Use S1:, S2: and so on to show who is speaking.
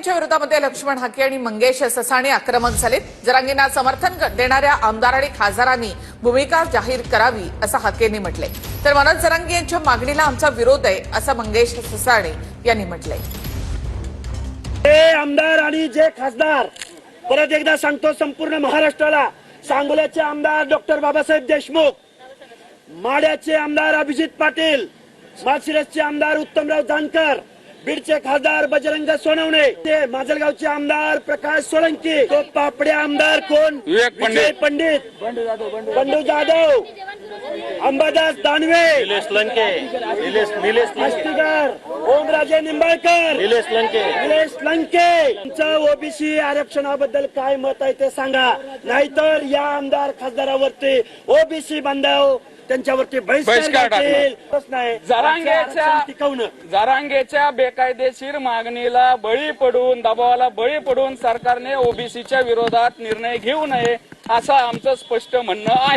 S1: यांच्या विरोधामध्ये लक्ष्मण हाके आणि मंगेश ससाणे आक्रमक झालेत. जरांगींना समर्थन देणाऱ्या आमदार आणि खासदारांनी भूमिका जाहीर करावी असं हाकेंनी म्हटलंय. तर मनोज जरांगी यांच्या मागणीला आमचा विरोध आहे असं मंगेश ससाणे यांनी म्हटलंय.
S2: जे आमदार आणि जे खासदार परत एकदा सांगतो संपूर्ण महाराष्ट्राला सांगोल्याचे आमदार डॉक्टर बाबासाहेब देशमुख माड्याचे आमदार अभिजित पाटील माळशिरसचे आमदार उत्तमराव जानकर बीडचे खासदार बजरंग सोनवणे ते माजलगावचे आमदार प्रकाश सोळंकी तो पापडे आमदार कोण?
S3: विवेक पंडित.
S2: पंडित. बंडू जाधव. अंबादास दानवे
S4: निलेश लंके निलेश निलेश लंके
S2: आष्टीकर ओमराजे निंबाळकर
S4: निलेश लंके.
S2: निलेश लंके. तुमचं ओबीसी आरक्षणाबद्दल काय मत आहे ते सांगा. नाहीतर या आमदार खासदारावरती ओबीसी बांधव त्यांच्यावरती बहिष्कार
S3: जरांगेच्या-
S2: आरक्षण टिकवणं.
S3: जरांगेच्या बेकायदेशीर मागणीला बळी पडून दबावाला बळी पडून सरकारने ओबीसीच्या विरोधात निर्णय घेऊ नये असं आमचं स्पष्ट म्हणणं आहे.